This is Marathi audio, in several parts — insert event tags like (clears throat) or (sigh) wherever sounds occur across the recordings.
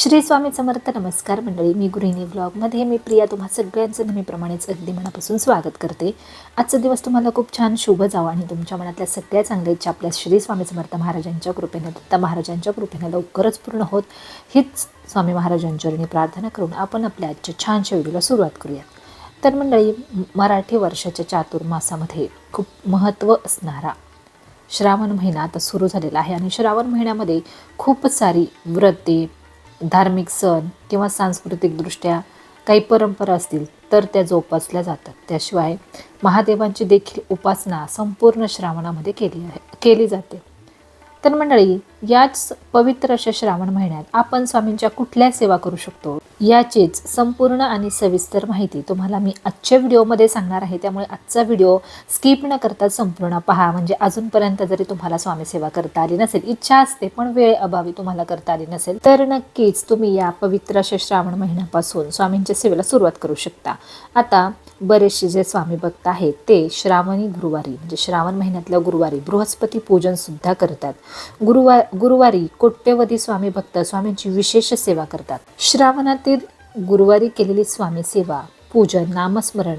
श्री स्वामी समर्थ नमस्कार मंडळी. मी गृहिणी ब्लॉगमध्ये मी प्रिया. तुम्हा सगळ्यांचं नेहमीप्रमाणेच अगदी मनापासून स्वागत करते. आजचा दिवस तुम्हाला खूप छान शुभ जावा आणि तुमच्या मनातल्या सगळ्या चांगल्या इच्छा आपल्या श्री स्वामी समर्थ महाराजांच्या कृपेने दत्ता महाराजांच्या कृपेने लवकरच पूर्ण होत. हीच स्वामी महाराजांच्या प्रार्थना करून आपण आपल्या आजच्या छानशा व्हिडिओला सुरुवात करूयात तर मंडळी मराठी वर्षाच्या चातुर्मासामध्ये खूप महत्त्व असणारा श्रावण महिना आता सुरू झालेला आहे आणि श्रावण महिन्यामध्ये खूप सारी व्रते धार्मिक सण किंवा सांस्कृतिकदृष्ट्या काही परंपरा असतील तर त्या जोपासल्या जातात. त्याशिवाय महादेवांची देखील उपासना संपूर्ण श्रावणामध्ये केली आहे केली जाते. तर मंडळी याच पवित्र अशा श्रावण महिन्यात आपण स्वामींच्या कुठल्या सेवा करू शकतो याचीच संपूर्ण आणि सविस्तर माहिती तुम्हाला मी आजच्या व्हिडिओमध्ये सांगणार आहे. त्यामुळे आजचा व्हिडिओ स्किप न करता संपूर्ण पहा. म्हणजे अजूनपर्यंत जरी तुम्हाला स्वामी सेवा करता आली नसेल इच्छा असते पण वेळ अभावी तुम्हाला करता आली नसेल तर नक्कीच तुम्ही या पवित्र अशा श्रावण महिन्यापासून स्वामींच्या सेवेला सुरुवात करू शकता. आता बरेचसे जे स्वामी भक्त आहेत ते श्रावणी गुरुवारी म्हणजे श्रावण महिन्यातल्या गुरुवारी बृहस्पती पूजन सुद्धा करतात. गुरुवार गुरुवारी कोट्यवधी स्वामी भक्त स्वामींची विशेष सेवा करतात. श्रावणातील गुरुवारी केलेली स्वामी सेवा पूजन नामस्मरण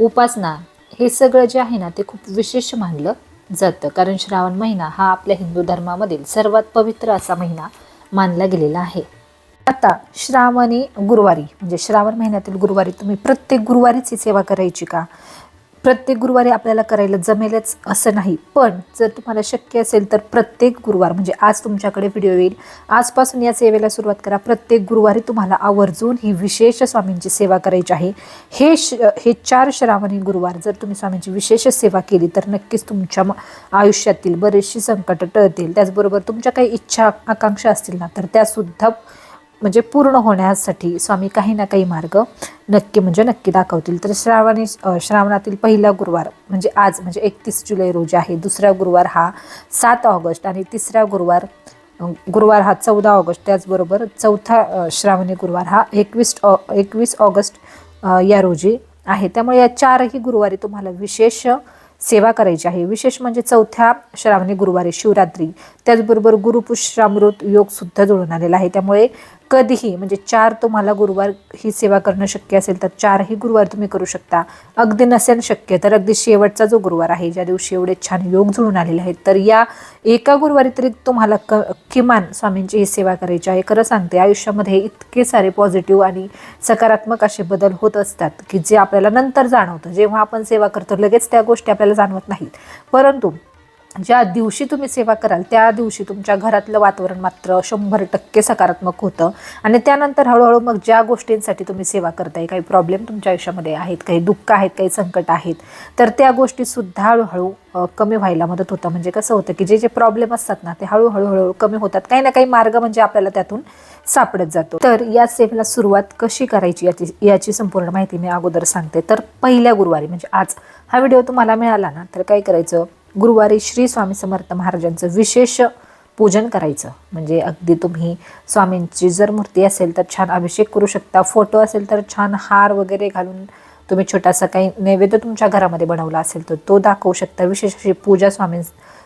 उपासना हे सगळं जे आहे ना ते खूप विशेष मानलं जातं. कारण श्रावण महिना हा आपल्या हिंदू धर्मामधील सर्वात पवित्र असा महिना मानला गेलेला आहे. आता श्रावणी गुरुवारी म्हणजे श्रावण महिन्यातील गुरुवारी तुम्ही प्रत्येक गुरुवारीच ही सेवा करायची का? प्रत्येक गुरुवारी आपल्याला करायला जमेलच असं नाही. पण जर तुम्हाला शक्य असेल तर प्रत्येक गुरुवार म्हणजे आज तुमच्याकडे व्हिडिओ येईल. आजपासून या सेवेला सुरुवात करा. प्रत्येक गुरुवारी तुम्हाला आवर्जून ही विशेष स्वामींची सेवा करायची आहे. हे श हे चार श्रावणी गुरुवार जर तुम्ही स्वामींची विशेष सेवा केली तर नक्कीच तुमच्या म- आयुष्यातील बरेचशी संकटं टळतील. त्याचबरोबर तुमच्या काही इच्छा आकांक्षा असतील ना तर त्यासुद्धा म्हणजे पूर्ण होण्यासाठी स्वामी काही ना काही मार्ग नक्की म्हणजे नक्की दाखवतील. तर श्रावणी श्रावणातील पहिला गुरुवार म्हणजे आज म्हणजे एकतीस जुलै रोजी आहे. दुसरा गुरुवार हा सात ऑगस्ट आणि तिसरा गुरुवार गुरुवार हा चौदा ऑगस्ट. त्याचबरोबर चौथा श्रावणी गुरुवार हा एकवीस ऑ एकवीस ऑगस्ट या रोजी आहे. त्यामुळे या चारही गुरुवारी तुम्हाला विशेष सेवा करायची आहे. विशेष म्हणजे चौथ्या श्रावणी गुरुवारी शिवरात्री. त्याचबरोबर गुरुपुष्यामृत योग योगसुद्धा जुळून आलेला आहे. त्यामुळे कधीही म्हणजे चार तुम्हाला गुरुवार ही सेवा करणं शक्य असेल तर चारही गुरुवार तुम्ही करू शकता. अगदी नसेल शक्य तर अगदी शेवटचा जो गुरुवार आहे ज्या दिवशी एवढे छान योग जुळून आलेले आहेत तर या एका गुरुवारी तरी तुम्हाला क किमान स्वामींची ही सेवा करायची आहे. खरं सांगते आयुष्यामध्ये इतके सारे पॉझिटिव्ह आणि सकारात्मक असे बदल होत असतात की जे आपल्याला नंतर जाणवतं. जेव्हा आपण सेवा करतो लगेच त्या गोष्टी आपल्याला जाणवत नाहीत. परंतु ज्या दिवशी तुम्ही सेवा कराल त्या दिवशी तुमच्या घरातलं वातावरण मात्र शंभर टक्के सकारात्मक होतं. आणि त्यानंतर हळूहळू मग ज्या गोष्टींसाठी तुम्ही सेवा करताय काही प्रॉब्लेम तुमच्या आयुष्यामध्ये आहेत काही दुःख आहेत काही संकट आहेत तर त्या गोष्टीसुद्धा हळूहळू कमी व्हायला मदत होतं. म्हणजे कसं होतं की जे जे प्रॉब्लेम असतात ना ते हळूहळू हळूहळू कमी होतात. काही ना काही मार्ग म्हणजे आपल्याला त्यातून सापडत जातो. तर या सेवेला सुरुवात कशी करायची याची याची संपूर्ण माहिती मी अगोदर सांगते. तर पहिल्या गुरुवारी म्हणजे आज हा व्हिडिओ तुम्हाला मिळाला ना तर काय करायचं? गुरुवारी श्री स्वामी समर्थ महाराजांचं विशेष पूजन करायचं. म्हणजे अगदी तुम्ही स्वामींची जर मूर्ती असेल तर छान अभिषेक करू शकता. फोटो असेल तर छान हार वगैरे घालून तुम्ही छोटासा काही नैवेद्य तुमच्या घरामध्ये बनवला असेल तर तो दाखवू शकता. विशेष अशी पूजा स्वामीं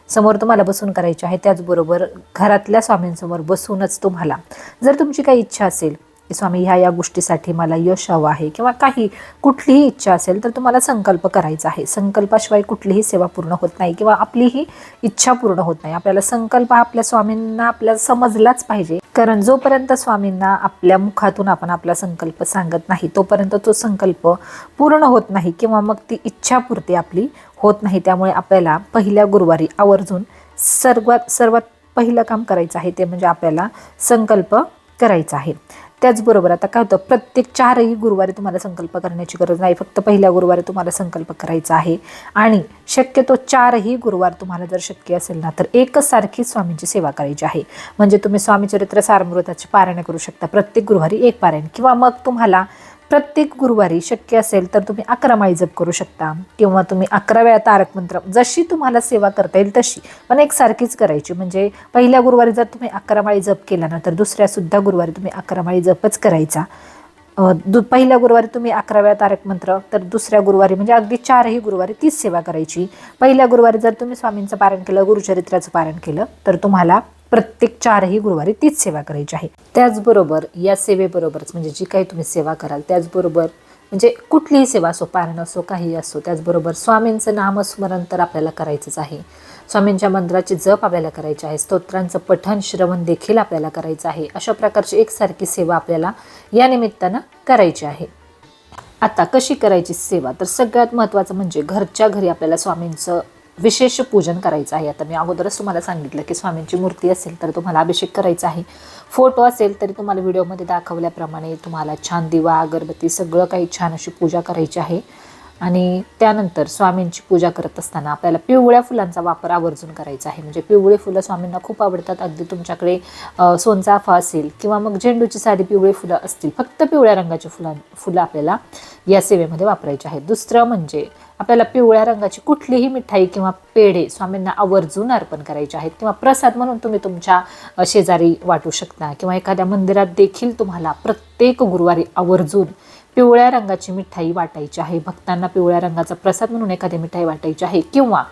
समोर तुम्हाला बसून करायची आहे. त्याचबरोबर घरातल्या स्वामींसमोर बसूनच तुम्हाला जर तुमची काही इच्छा असेल स्वामी ह्या या गोष्टीसाठी मला यश हवं आहे किंवा काही कुठलीही इच्छा असेल तर तुम्हाला संकल्प करायचा आहे. संकल्पाशिवाय कुठलीही सेवा पूर्ण होत नाही किंवा आपलीही इच्छा पूर्ण होत नाही. आपल्याला संकल्प हा आपल्या स्वामींना आपल्याला समजलाच पाहिजे. कारण जोपर्यंत स्वामींना आपल्या मुखातून आपण आपला संकल्प सांगत नाही तोपर्यंत तो संकल्प पूर्ण होत नाही किंवा मग ती इच्छापूर्ती आपली होत नाही. त्यामुळे आपल्याला पहिल्या गुरुवारी आवर्जून सर्वात सर्वात पहिलं काम करायचं आहे ते म्हणजे आपल्याला संकल्प करायचा आहे. त्याचबरोबर आता काय होतं प्रत्येक चारही गुरुवारी तुम्हाला संकल्प करण्याची गरज नाही. फक्त पहिल्या गुरुवारी तुम्हाला संकल्प करायचा आहे. आणि शक्यतो चारही गुरुवार तुम्हाला जर शक्य असेल ना तर एकच सारखी स्वामींची सेवा करायची आहे. म्हणजे तुम्ही स्वामी चरित्र सारमृताची पारायण करू शकता. प्रत्येक गुरुवारी एक पारायण. किंवा मग तुम्हाला प्रत्येक गुरुवारी शक्य असेल तर तुम्ही अकरा माळी जप करू शकता किंवा तुम्ही अकरा वेळा तारक मंत्र जशी तुम्हाला सेवा करता येईल तशी. पण एक सारखीच करायची. म्हणजे पहिल्या गुरुवारी जर तुम्ही अकरा माळी जप केला ना तर दुसऱ्या सुद्धा गुरुवारी तुम्ही अकरा माळी जपच करायचा. दु पहिल्या गुरुवारी तुम्ही अकरा वेळा तारक मंत्र तर दुसऱ्या गुरुवारी म्हणजे अगदी चारही गुरुवारी तीच सेवा करायची. पहिल्या गुरुवारी जर तुम्ही स्वामींचं पारण केलं गुरुचरित्राचं पारण केलं तर तुम्हाला प्रत्येक चारही गुरुवारी तीच सेवा करायची आहे. त्याचबरोबर या सेवेबरोबरच म्हणजे जी काही तुम्ही सेवा कराल त्याचबरोबर म्हणजे कुठलीही सेवा असो पारण असो काही असो त्याचबरोबर स्वामींचं नामस्मरण तर आपल्याला करायचंच आहे. स्वामींच्या मंदिराची जप आपल्याला करायची आहे. स्तोत्रांचं पठण श्रवण देखील आपल्याला करायचं आहे. अशा प्रकारची एकसारखी सेवा आपल्याला या निमित्तानं करायची आहे. आता कशी करायची सेवा? तर सगळ्यात महत्त्वाचं म्हणजे घरच्या घरी आपल्याला स्वामींचं विशेष पूजन करायचं आहे. आता मी अगोदरच तुम्हाला सांगितलं की स्वामींची मूर्ती असेल तर तुम्हाला अभिषेक करायचा आहे. फोटो असेल तरी तुम्हाला व्हिडिओमध्ये दाखवल्याप्रमाणे तुम्हाला छान दिवा अगरबत्ती सगळं काही छान अशी पूजा करायची आहे. आणि त्यानंतर स्वामींची पूजा करत असताना आपल्याला पिवळ्या फुलांचा वापर आवर्जून करायचा आहे. म्हणजे पिवळी फुलं स्वामींना खूप आवडतात. अगदी तुमच्याकडे सोनचाफा असेल किंवा मग झेंडूची साधी पिवळी फुलं असतील फक्त पिवळ्या रंगाची फुलां फुलं आपल्याला या सेवेमध्ये वापरायची आहेत दुसरं म्हणजे आपल्याला पिवळ्या रंगाची कुठलीही मिठाई किंवा पेढे स्वामींना आवर्जून अर्पण करायचे आहेत किंवा प्रसाद म्हणून तुम्ही तुमच्या शेजारी वाटू शकता किंवा एखाद्या मंदिरात देखील तुम्हाला प्रत्येक गुरुवारी आवर्जून पिवळ्या रंगाची मिठाई वाटायची आहे. भक्तांना पिवळ्या रंगाचा प्रसाद म्हणून एखादी मिठाई वाटायची आहे किंवा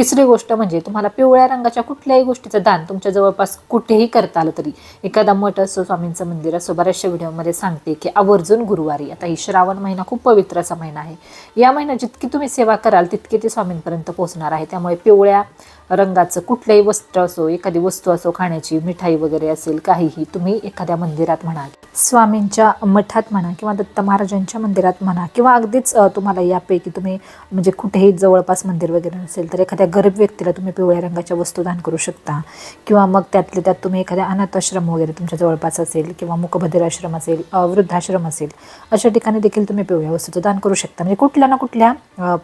तिसरी गोष्ट म्हणजे तुम्हाला पिवळ्या रंगाच्या कुठल्याही गोष्टीचं दान तुमच्या जवळपास कुठेही करता आलं तरी. एखादा मठ असो स्वामींचं मंदिर असो बऱ्याचशा व्हिडिओमध्ये सांगते की आवर्जून गुरुवारी आता ही श्रावण महिना खूप पवित्र असा महिना आहे. या महिन्यात जितकी तुम्ही सेवा कराल तितकी ती स्वामींपर्यंत पोहोचणार आहे. त्यामुळे पिवळ्या रंगाचं कुठलंही वस्त्र असो एखादी वस्तू असो खाण्याची मिठाई वगैरे असेल काहीही तुम्ही एखाद्या मंदिरात म्हणाल स्वामींच्या मठात म्हणा किंवा दत्त महाराजांच्या मंदिरात म्हणा किंवा अगदीच तुम्हाला यापैकी तुम्ही म्हणजे कुठेही जवळपास मंदिर वगैरे नसेल तर एखाद्या गरीब व्यक्तीला तुम्ही पिवळ्या रंगाच्या वस्तू दान करू शकता. किंवा मग त्यातले त्यात तुम्ही एखाद्या अनाथाश्रम वगैरे तुमच्या जवळपास असेल किंवा मुकबधीर आश्रम असेल वृद्धाश्रम असेल अशा ठिकाणी देखील तुम्ही पिवळ्या वस्तूचं दान करू शकता. म्हणजे कुठल्या ना कुठल्या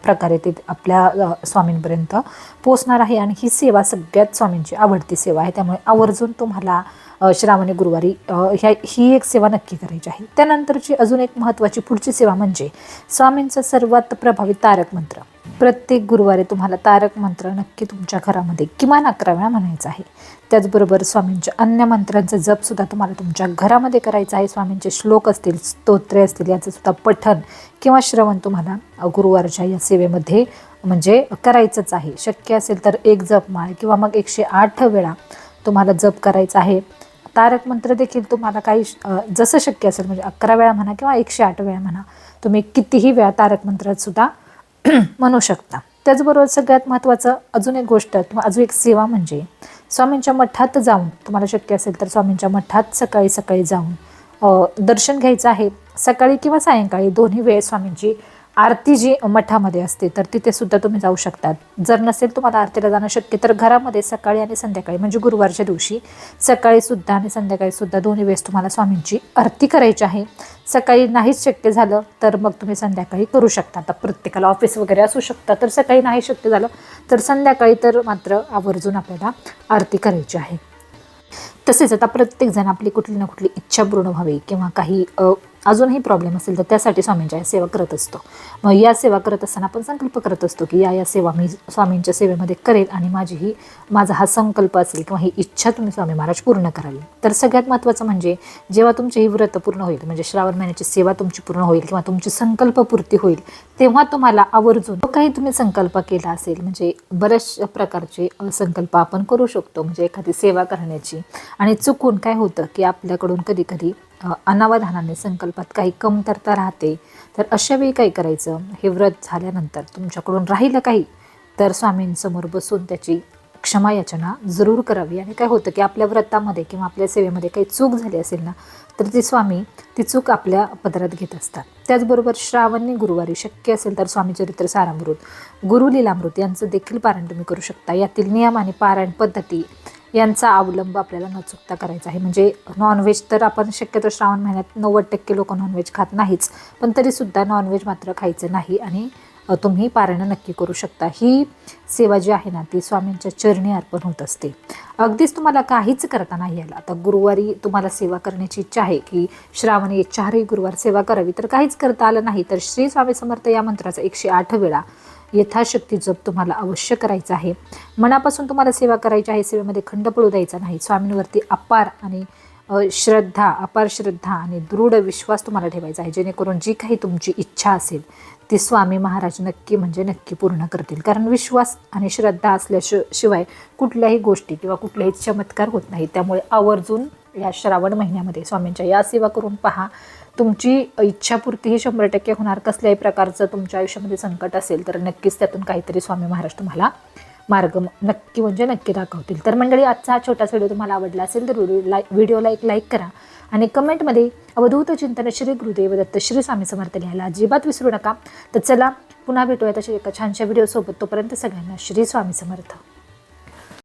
प्रकारे ते आपल्या स्वामींपर्यंत पोचणार आहे आणि ही सेवा सगळ्यात स्वामींची आवडती सेवा आहे. त्यामुळे आवर्जून तुम्हाला श्रावणी गुरुवारी ह्या ही एक सेवा नक्की करायची आहे. त्यानंतरची अजून एक महत्त्वाची पुढची सेवा म्हणजे स्वामींचा सर्वात प्रभावी तारक मंत्र. प्रत्येक गुरुवारी तुम्हाला तारक मंत्र नक्की तुमच्या घरामध्ये किमान अकरा वेळा म्हणायचा आहे. त्याचबरोबर स्वामींच्या अन्य मंत्रांचा जपसुद्धा तुम्हाला तुमच्या घरामध्ये करायचा आहे. स्वामींचे श्लोक असतील स्तोत्रे असतील याचंसुद्धा पठन किंवा श्रवण तुम्हाला गुरुवारच्या या सेवेमध्ये म्हणजे करायचंच आहे. शक्य असेल तर एक जपमाळ किंवा मग एकशे आठ वेळा तुम्हाला जप करायचा आहे. तारक मंत्र देखील तुम्हाला काही जसं शक्य असेल म्हणजे अकरा वेळा म्हणा किंवा एकशे आठ वेळा म्हणा तुम्ही कितीही वेळा तारक मंत्रात सुद्धा (clears throat) म्हणू शकता. त्याचबरोबर सगळ्यात महत्त्वाचं अजून एक गोष्ट किंवा अजून एक सेवा म्हणजे स्वामींच्या मठात जाऊन तुम्हाला शक्य असेल तर स्वामींच्या मठात सकाळी सकाळी जाऊन दर्शन घ्यायचं आहे. सकाळी किंवा सायंकाळी दोन्ही वेळ स्वामींची आरती जी मठामध्ये असते तर तिथे सुद्धा तुम्ही जाऊ शकतात. जर नसेल तुम्हाला आरतीला जाणं शक्य तर घरामध्ये सकाळी आणि संध्याकाळी म्हणजे गुरुवारच्या दिवशी सकाळी सुद्धा आणि संध्याकाळी सुद्धा दोन्ही वेळेस तुम्हाला स्वामींची आरती करायची आहे. सकाळी नाहीच शक्य झालं तर मग तुम्ही संध्याकाळी करू शकता. आता प्रत्येकाला ऑफिस वगैरे असू शकता तर सकाळी नाही शक्य झालं तर संध्याकाळी तर मात्र आवर्जून आपल्याला आरती करायची आहे. तसेच आता प्रत्येकजण आपली कुठली ना कुठली इच्छा पूर्ण व्हावी किंवा काही अजूनही प्रॉब्लेम असेल तर त्यासाठी स्वामींच्या या सेवा करत असतो. मग या सेवा करत असताना आपण संकल्प करत असतो की या या सेवा मी स्वामींच्या सेवेमध्ये करेल आणि माझी ही माझा हा संकल्प असेल किंवा ही इच्छा तुम्ही स्वामी महाराज पूर्ण करावी तर सगळ्यात महत्त्वाचं म्हणजे जेव्हा तुमची ही व्रत पूर्ण होईल म्हणजे श्रावण महिन्याची सेवा तुमची पूर्ण होईल किंवा तुमची संकल्पपूर्ती होईल तेव्हा तुम्हाला आवर्जून जो काही तुम्ही संकल्प केला असेल म्हणजे बऱ्याचशा प्रकारचे संकल्प आपण करू शकतो. म्हणजे एखादी सेवा करण्याची. आणि चुकून काय होतं की आपल्याकडून कधी कधी अनावधानाने संकल्पात काही कमतरता राहते तर अशा वेळी काय करायचं? हे व्रत झाल्यानंतर तुमच्याकडून राहिलं काही तर स्वामींसमोर बसून त्याची क्षमा याचना जरूर करावी. आणि काय होतं की आपल्या व्रतामध्ये किंवा आपल्या सेवेमध्ये काही चूक झाली असेल ना तर ती स्वामी ती चूक आपल्या पदरात घेत असतात. त्याचबरोबर श्रावणी गुरुवारी शक्य असेल तर स्वामी चरित्र सारामृत गुरुलीलामृत यांचं देखील पारायण तुम्ही करू शकता. यातील नियम आणि पारायण पद्धती यांचा अवलंब आपल्याला न चुकता करायचा आहे. म्हणजे नॉनव्हेज तर आपण शक्यतो श्रावण महिन्यात नव्वद टक्के लोक नॉनव्हेज खात नाहीच. पण तरीसुद्धा नॉनव्हेज मात्र खायचं नाही आणि तुम्ही पारायणं नक्की करू शकता. ही सेवा जी आहे ना ती स्वामींच्या चरणी अर्पण होत असते. अगदीच तुम्हाला काहीच करता नाही आलं. आता गुरुवारी तुम्हाला सेवा करण्याची इच्छा आहे की श्रावणी चारही गुरुवार सेवा करावी तर काहीच करता आलं नाही. तर श्री स्वामी समर्थ या मंत्राचा एकशे आठ वेळा यथाशक्ती जप तुम्हाला अवश्य करायचा आहे. मनापासून तुम्हाला सेवा करायची आहे सेवेमध्ये खंड पडू द्यायचा नाही. स्वामींवरती अपार आणि श्रद्धा अपार श्रद्धा आणि दृढ विश्वास तुम्हाला ठेवायचा आहे. जेणेकरून जी काही तुमची इच्छा असेल ती स्वामी महाराज नक्की म्हणजे नक्की पूर्ण करतील. कारण विश्वास आणि श्रद्धा असल्याशि शिवाय कुठल्याही गोष्टी किंवा कुठल्याही चमत्कार होत नाही त्यामुळे आवर्जून या श्रावण महिन्यामध्ये स्वामींच्या या सेवा करून पहा. तुमची इच्छापूर्ती ही शंभर टक्के होणार. कसल्याही प्रकारचं तुमच्या आयुष्यामध्ये संकट असेल तर नक्कीच त्यातून काहीतरी स्वामी महाराज तुम्हाला मार्ग नक्की म्हणजे नक्की दाखवतील. तर मंडळी आजचा हा छोटासा व्हिडिओ तुम्हाला आवडला असेल तर व्हिडिओ लाईक व्हिडिओला एक लाईक करा. आणि कमेंटमध्ये अवधूत चिंतन श्री गुरुदेव दत्त श्री स्वामी समर्थ लिहायला अजिबात विसरू नका. तर चला पुन्हा भेटूया तशा एका छानशा व्हिडिओसोबत. तोपर्यंत सगळ्यांना श्री स्वामी समर्थ.